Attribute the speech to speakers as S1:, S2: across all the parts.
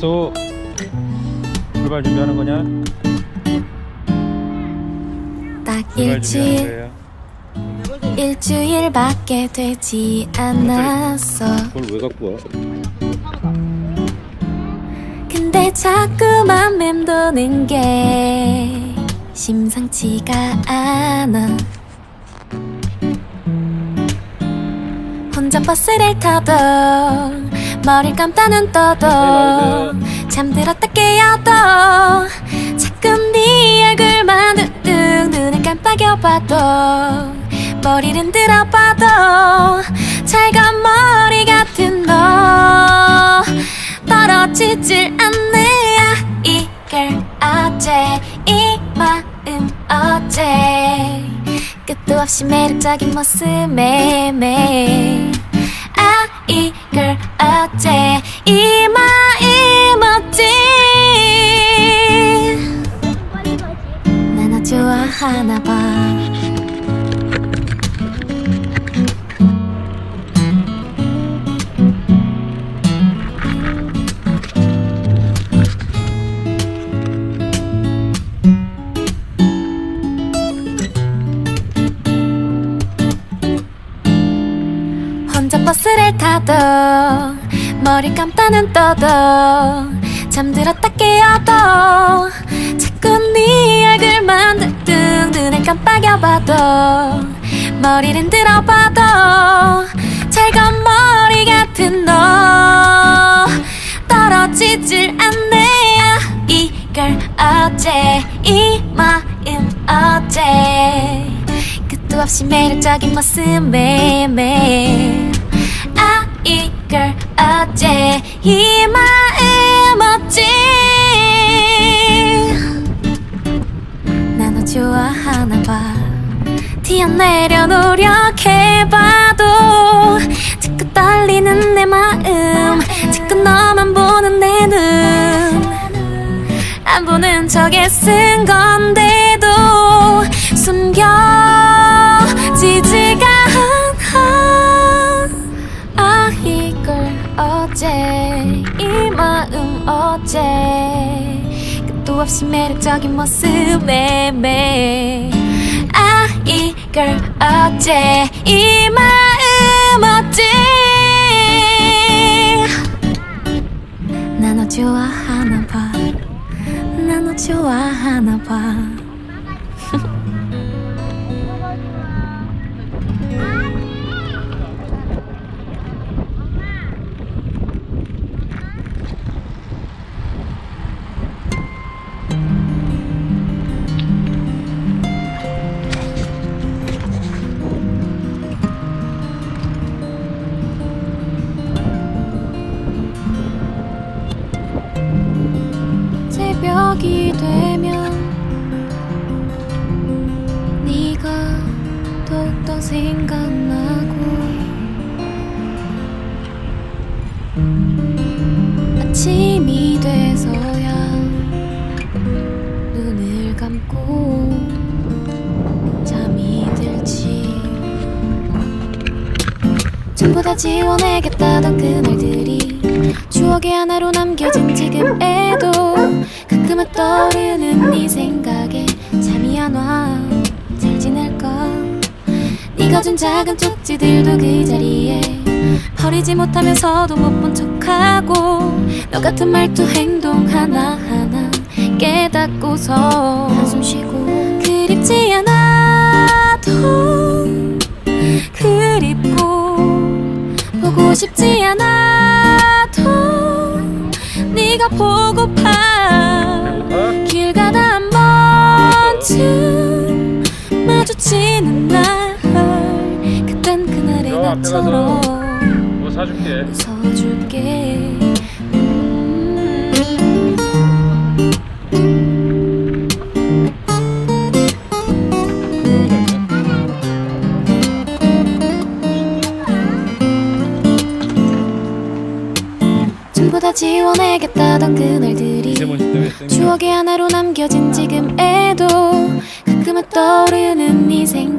S1: 약속 출발 준비하는 거냐?
S2: 딱 일주일 일주일밖에 되지 않았어
S1: 그걸 왜 갖고 와?
S2: 근데 자꾸만 맴도는 게 심상치가 않아 혼자 버스를 타도 머리를 감다 눈 떠도 잠들었다 깨어도 자꾸 네 얼굴만 뚝뚝 눈을 깜빡여봐도 머리를 들어봐도 잘간 머리 같은 너 떨어지질 않네 이걸 어째? 이 마음 어째? 끝도 없이 매력적인 모습에 매. 아 이걸 어째 이 마음 어찌 나나 좋아하나 봐 버스를 타도 머리 감다 눈 떠도 잠들었다 깨어도 자꾸 네 얼굴만 뚝뚝 눈을 깜빡여봐도 머리를 들어봐도 잘건 머리 같은 너 떨어지질 않네 이걸 어째 이 마음 어째 끝도 없이 매력적인 모습에 매. 아 이걸 어째 이 마음 어찌 나너 좋아하나 봐. 튀어내려 노력해봐도 자꾸 떨리는 내 마음 자꾸 너만 보는 내 눈. 안 보는 척에 쓴 건데 어째 끝도 없이 매력적인 모습에 매. 아 이걸 어째 이 마음 어째 나너 좋아하나 봐. 나너 좋아하나 봐. 아침이 돼서야 눈을 감고 잠이 들지. 전부 다 지워내겠다던 그날들이 추억의 하나로 남겨진 지금에도 가끔은 떠오르는 네 생각에 잠이 안 와. 잘 지낼까 네가 준 작은 쪽지들도 그 자리에 버리지 못하면서도 못 본 척하고 너 같은 말투 행동 하나하나 깨닫고서 한숨 쉬고 그립지 않아도 그립고 보고 싶지 않아도 네가 보고파. 길 가다 한 번쯤 마주치는 날. 그땐 그날의 나처럼.
S1: 뭐 사줄게.
S2: 웃어줄게. 음. 전부 다 지워내겠다던 그날들이
S1: 땡겨
S2: 추억의 하나로 남겨진 지금에도 가끔은 떠오르는 네생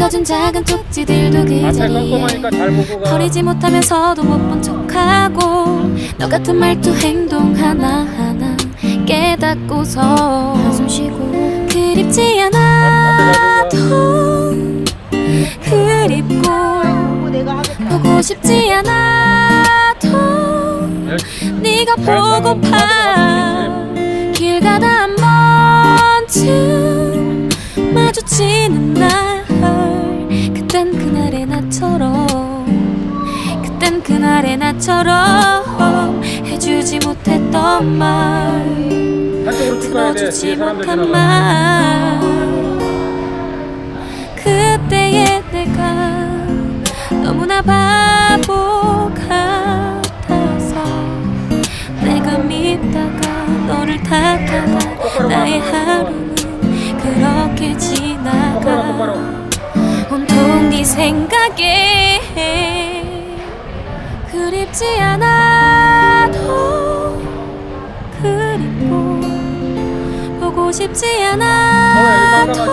S2: 각에 잠이 안와잘 지낼까 네가 준 작은 쪽지들도 그 자리에. 버리지 못하면서도 못 본 척하고 너 같은 말투 행동 하나하나 깨닫고서 한숨 쉬고 그립지 않아도 그립고 보고 싶지 않아도 네가 보고파 길 가다 한 번쯤 마주치는 날 그날의 나처럼 해주지 못했던 말. 들어주지 못한. 말 그때의 내가 너무나 바보 같아서 내가 믿다가 너를 탓하다 나의 하루는 그렇게 지나가. 온통 네 생각에 그립지 않아도 그립고 보고 싶지 않아도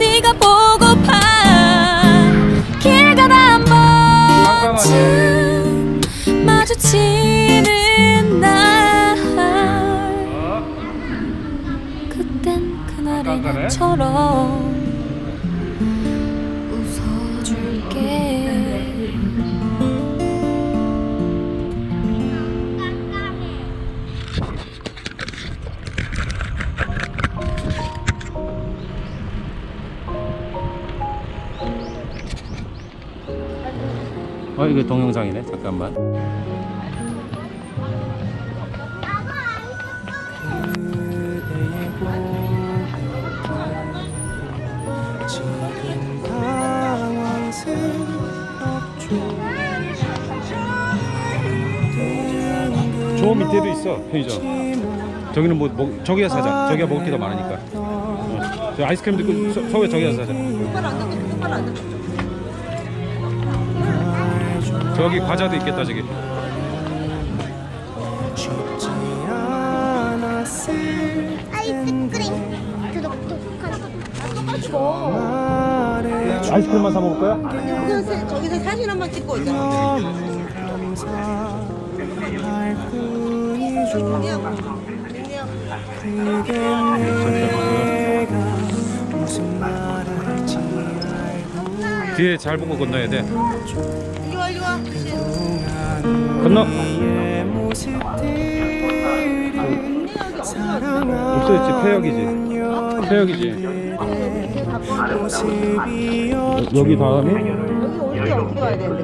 S2: 네가 보고파 길 가다 한 번쯤 마주치는 날
S1: 어?
S2: 그땐 그날의? 나처럼
S1: 이거 동영상이네. 잠깐만. 저 밑에도 있어 편의점. 저기는 뭐, 뭐 저기야 사자. 저기가 먹을 게 더 많으니까. 어. 저 아이스크림도 그 서, 서울에 저기야 사자. 저기 과자도 있겠다 저기.
S3: 아이스크림 두둑 뚝하고
S1: 아이스크림만 사 먹을 거야?
S4: 저기서, 저기서 사진 한 번 찍고 있잖아.
S1: 뒤에 잘 보고 건너야 돼.
S4: 이리 와, 이리 와.
S1: 건너. 없어졌지 폐역이지. 폐역이지. 여- 여기 다음에
S4: 여기 올때 어떻게 와야 되는데?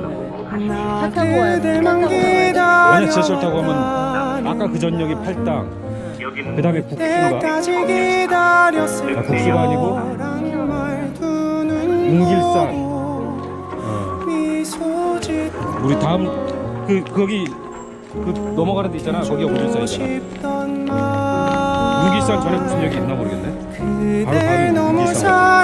S4: 차 타고 와야 돼. 차 타고 와야 돼.
S1: 아니야 지하철 타고 가면 아까 그 전역이 팔당. 그 다음에 국수가 아, 국수가 아니고 웅길산. 어. 우리 다음 그 거기 그 넘어가는 데 있잖아. 거기가 웅길산이잖아. 웅길산 전에 무슨 역이 있나 모르겠네. 바로 다음에 웅길산.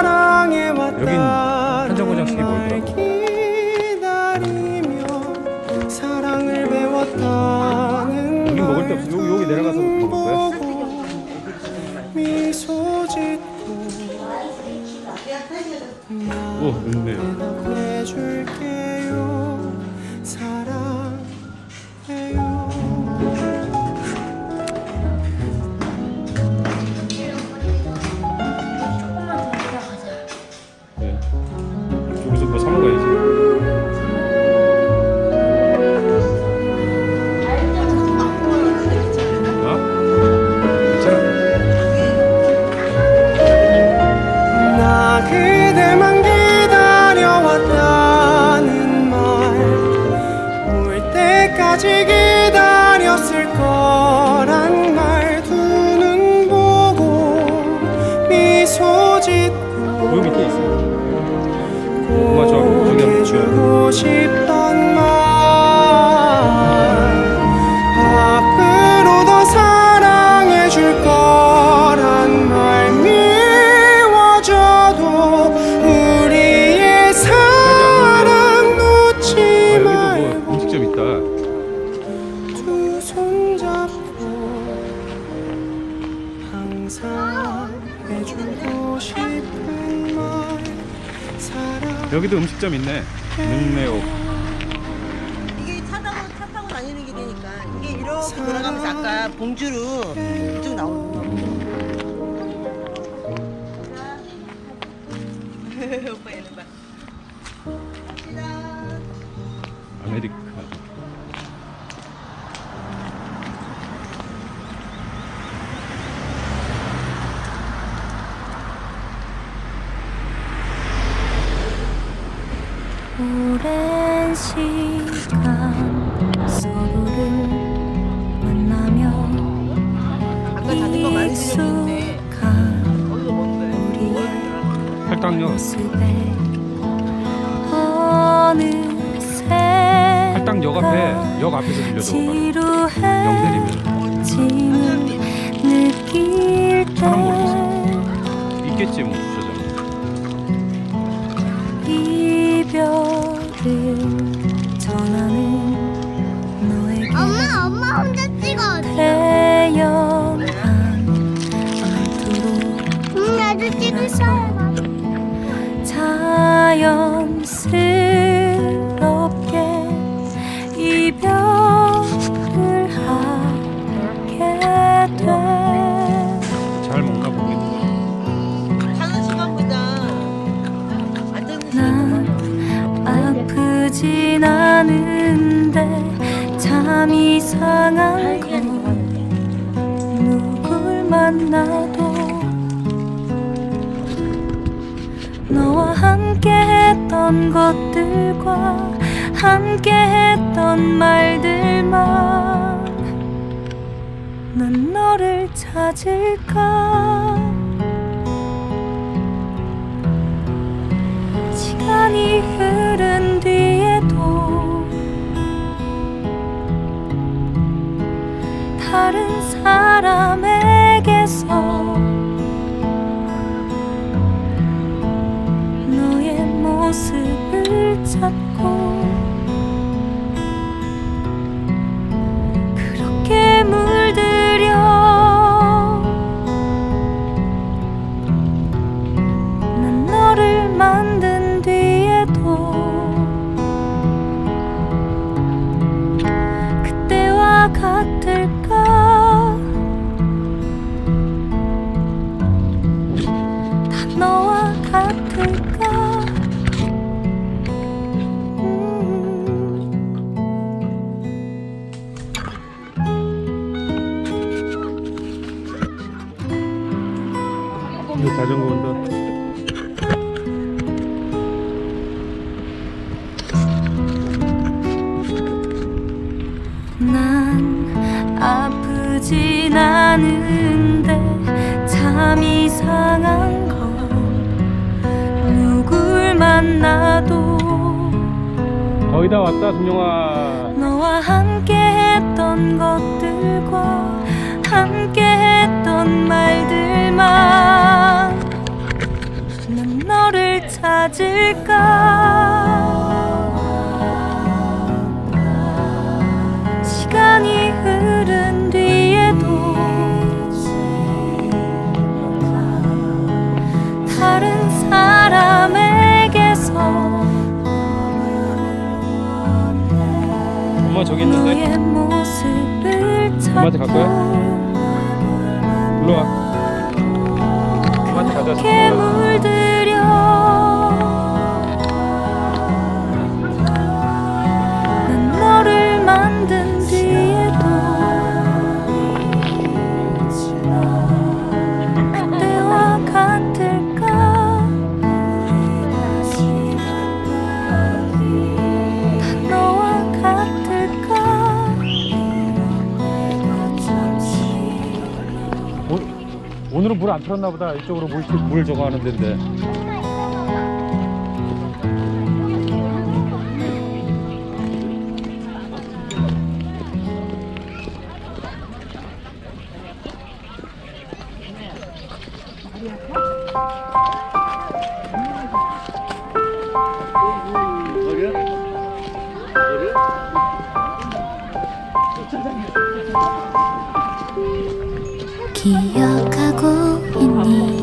S5: 그대만 여기도
S1: 음식점 있네. 능내옥.
S4: 이게 차 타고 차 타고 다니는 길이니까 이게 이렇게 돌아가면서 아까 봉주로 이쪽 나오는
S2: 모습에 어느새
S1: 팔당역 앞에 역 앞에서 들려줘. 영 내리면
S2: 지루해짐을 느낄
S1: 차는 모르겠어.
S2: 때
S1: 있겠지 뭐 주차장.
S2: 이별
S3: 자
S2: 것들과 함께 했던 말들만 난 너를 찾을까 찾을까 시간이 흐른 뒤에도 다른 사람에게서
S1: 엄마 저기 있는데. 엄마한테 갈 거야? 일로 와. 엄마한테 가자. 안 틀었나 보다. 이쪽으로 물, 물 저거 하는 데인데.
S2: 기억하고 있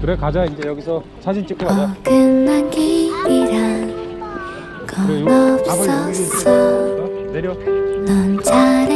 S2: 그래
S1: 가자. 이제 여기서 사진 찍고 가자.
S2: 어긋난 길이란 건
S1: 그래,
S2: 없었어?
S1: 어? 내려.
S2: 넌 잘해.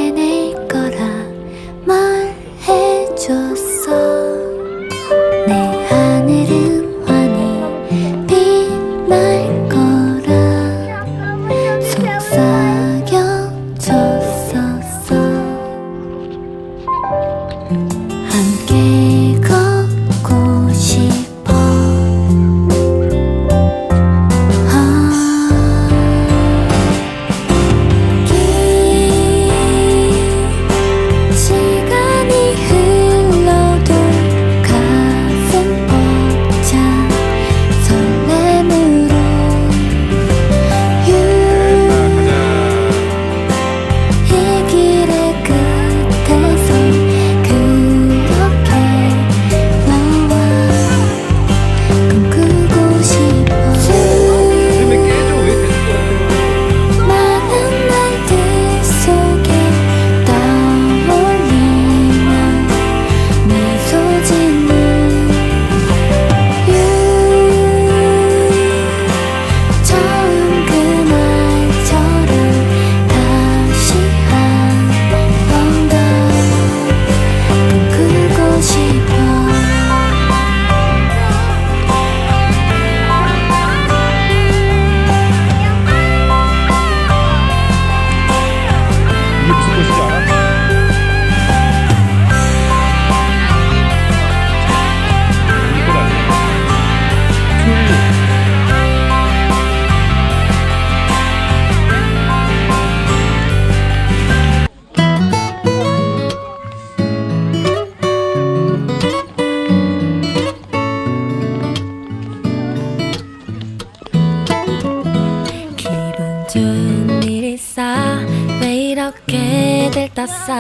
S1: 왜
S2: 이렇게 들떴어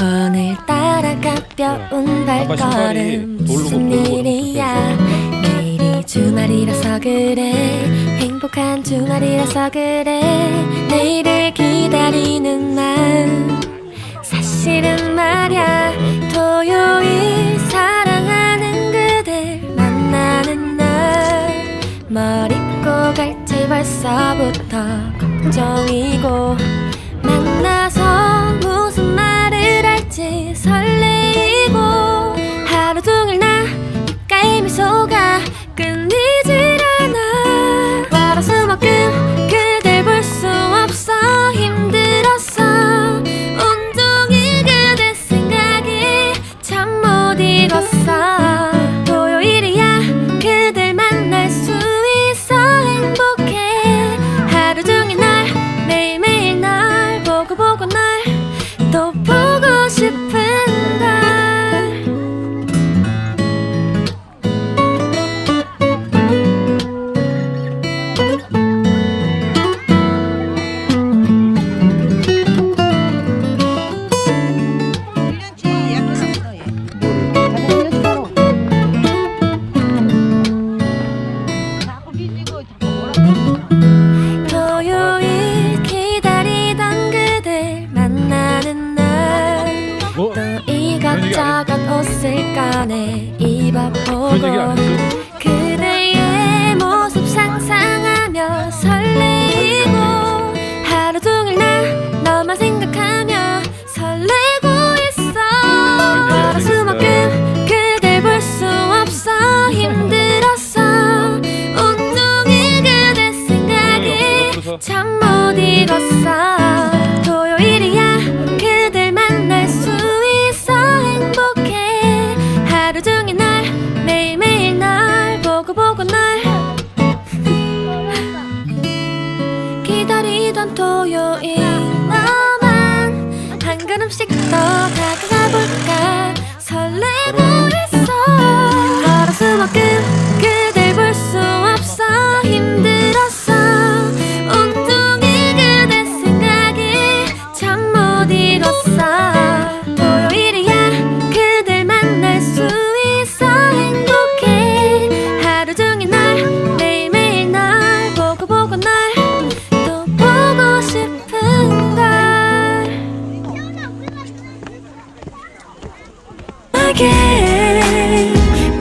S2: 오늘따라 가벼운 발걸음 무슨 일이야? 내일이 주말이라서 그래. 행복한 주말이라서 그래. 내일을 기다리는 날 사실은 말야 토요일 사랑하는 그댈 만나는 날. 머리 고 갈지 벌써부터 걱정이고. 만나서 무슨 말을 할지 설레이고 하루 종일 나 입가에 미소가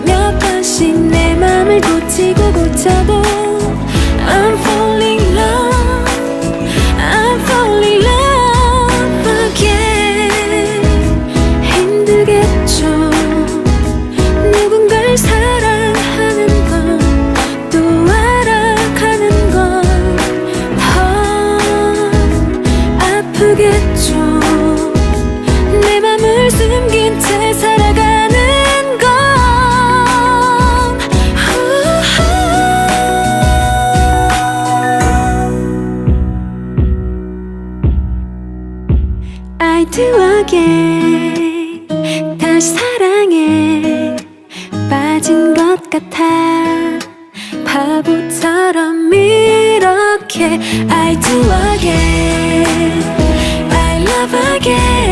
S2: 몇 번씩 내 맘을
S4: 고치고
S2: 고쳐도 너에게 다시 사랑에 빠진 것 같아. 바보처럼 이렇게 I do again. I love again.